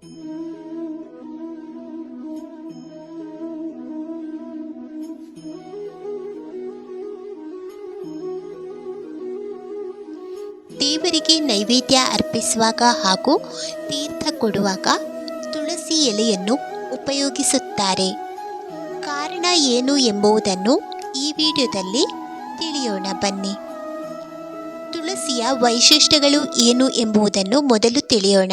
ದೇವರಿಗೆ ನೈವೇದ್ಯ ಅರ್ಪಿಸುವಾಗ ಹಾಗೂ ತೀರ್ಥ ಕೊಡುವಾಗ ತುಳಸಿ ಎಲೆಯನ್ನು ಉಪಯೋಗಿಸುತ್ತಾರೆ. ಕಾರಣ ಏನು ಎಂಬುದನ್ನು ಈ ವಿಡಿಯೋದಲ್ಲಿ ತಿಳಿಯೋಣ. ಬನ್ನಿ. ತುಳಸಿಯ ವೈಶಿಷ್ಟ್ಯಗಳು ಏನು ಎಂಬುದನ್ನು ಮೊದಲು ತಿಳಿಯೋಣ.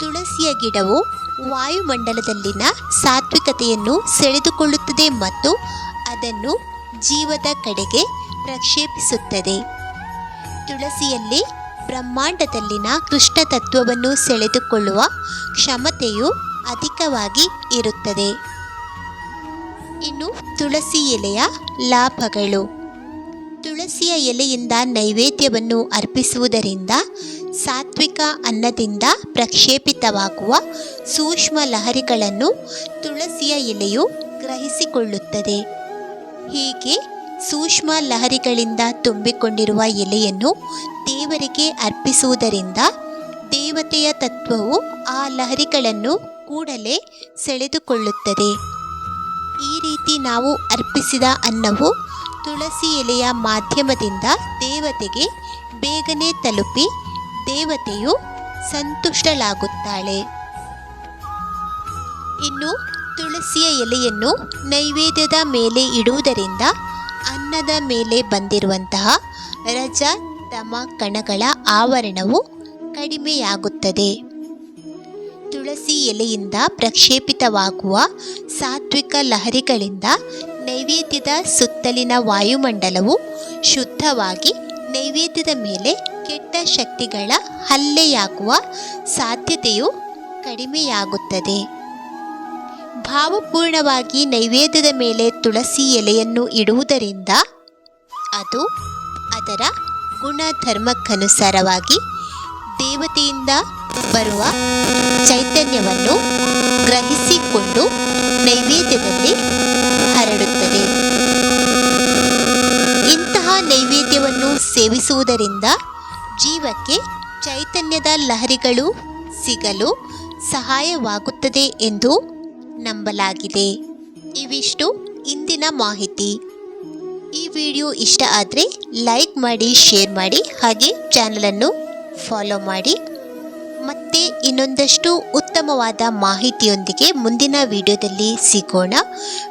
ತುಳಸಿಯ ಗಿಡವು ವಾಯುಮಂಡಲದಲ್ಲಿನ ಸಾತ್ವಿಕತೆಯನ್ನು ಸೆಳೆದುಕೊಳ್ಳುತ್ತದೆ ಮತ್ತು ಅದನ್ನು ಜೀವದ ಕಡೆಗೆ ಪ್ರಕ್ಷೇಪಿಸುತ್ತದೆ. ತುಳಸಿಯಲ್ಲಿ ಬ್ರಹ್ಮಾಂಡದಲ್ಲಿನ ಕೃಷ್ಣ ತತ್ವವನ್ನು ಸೆಳೆದುಕೊಳ್ಳುವ ಕ್ಷಮತೆಯು ಅಧಿಕವಾಗಿ ಇರುತ್ತದೆ. ಇನ್ನು ತುಳಸಿ ಎಲೆಯ ಲಾಭಗಳು. ತುಳಸಿಯ ಎಲೆಯಿಂದ ನೈವೇದ್ಯವನ್ನು ಅರ್ಪಿಸುವುದರಿಂದ ಸಾತ್ವಿಕ ಅನ್ನದಿಂದ ಪ್ರಕ್ಷೇಪಿತವಾಗುವ ಸೂಕ್ಷ್ಮ ಲಹರಿಗಳನ್ನು ತುಳಸಿಯ ಎಲೆಯು ಗ್ರಹಿಸಿಕೊಳ್ಳುತ್ತದೆ. ಹೀಗೆ ಸೂಕ್ಷ್ಮ ಲಹರಿಗಳಿಂದ ತುಂಬಿಕೊಂಡಿರುವ ಎಲೆಯನ್ನು ದೇವರಿಗೆ ಅರ್ಪಿಸುವುದರಿಂದ ದೇವತೆಯ ತತ್ವವು ಆ ಲಹರಿಗಳನ್ನು ಕೂಡಲೇ ಸೆಳೆದುಕೊಳ್ಳುತ್ತದೆ. ಈ ರೀತಿ ನಾವು ಅರ್ಪಿಸಿದ ಅನ್ನವು ತುಳಸಿ ಎಲೆಯ ಮಾಧ್ಯಮದಿಂದ ದೇವತೆಗೆ ಬೇಗನೆ ತಲುಪಿ ದೇವತೆಯು ಸಂತುಷ್ಟಳಾಗುತ್ತಾಳೆ. ಇನ್ನು ತುಳಸಿಯ ಎಲೆಯನ್ನು ನೈವೇದ್ಯದ ಮೇಲೆ ಇಡುವುದರಿಂದ ಅನ್ನದ ಮೇಲೆ ಬಂದಿರುವಂತಹ ರಜ ತಮ ಕಣಗಳ ಆವರಣವು ಕಡಿಮೆಯಾಗುತ್ತದೆ. ತುಳಸಿ ಎಲೆಯಿಂದ ಪ್ರಕ್ಷೇಪಿತವಾಗುವ ಸಾತ್ವಿಕ ಲಹರಿಗಳಿಂದ ನೈವೇದ್ಯದ ಸುತ್ತಲಿನ ವಾಯುಮಂಡಲವು ಶುದ್ಧವಾಗಿ ನೈವೇದ್ಯದ ಮೇಲೆ ಕೆಟ್ಟ ಶಕ್ತಿಗಳ ಹಲ್ಲೆಯಾಗುವ ಸಾಧ್ಯತೆಯು ಕಡಿಮೆಯಾಗುತ್ತದೆ. ಭಾವಪೂರ್ಣವಾಗಿ ನೈವೇದ್ಯದ ಮೇಲೆ ತುಳಸಿ ಎಲೆಯನ್ನು ಇಡುವುದರಿಂದ ಅದು ಅದರ ಗುಣಧರ್ಮಕ್ಕನುಸಾರವಾಗಿ ದೇವತೆಯಿಂದ ಬರುವ ಚೈತನ್ಯವನ್ನು ಗ್ರಹಿಸಿಕೊಂಡು ನೈವೇದ್ಯದಲ್ಲಿ ಹರಡುತ್ತದೆ. ಇಂತಹ ನೈವೇದ್ಯವನ್ನು ಸೇವಿಸುವುದರಿಂದ ಜೀವಕ್ಕೆ ಚೈತನ್ಯದ ಲಹರಿಗಳು ಸಿಗಲು ಸಹಾಯವಾಗುತ್ತದೆ ಎಂದು ನಂಬಲಾಗಿದೆ. ಇವಿಷ್ಟು ಇಂದಿನ ಮಾಹಿತಿ. ಈ ವಿಡಿಯೋ ಇಷ್ಟ ಆದರೆ ಲೈಕ್ ಮಾಡಿ, ಶೇರ್ ಮಾಡಿ, ಹಾಗೆ ಚಾನಲನ್ನು ಫಾಲೋ ಮಾಡಿ. ಮತ್ತೆ ಇನ್ನೊಂದಷ್ಟು ಉತ್ತಮವಾದ ಮಾಹಿತಿಯೊಂದಿಗೆ ಮುಂದಿನ ವಿಡಿಯೋದಲ್ಲಿ ಸಿಗೋಣ.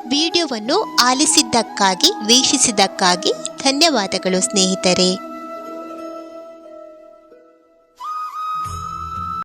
ವಿಡಿಯೋವನ್ನು ಆಲಿಸಿದ್ದಕ್ಕಾಗಿ, ವೀಕ್ಷಿಸಿದ್ದಕ್ಕಾಗಿ ಧನ್ಯವಾದಗಳು ಸ್ನೇಹಿತರೆ.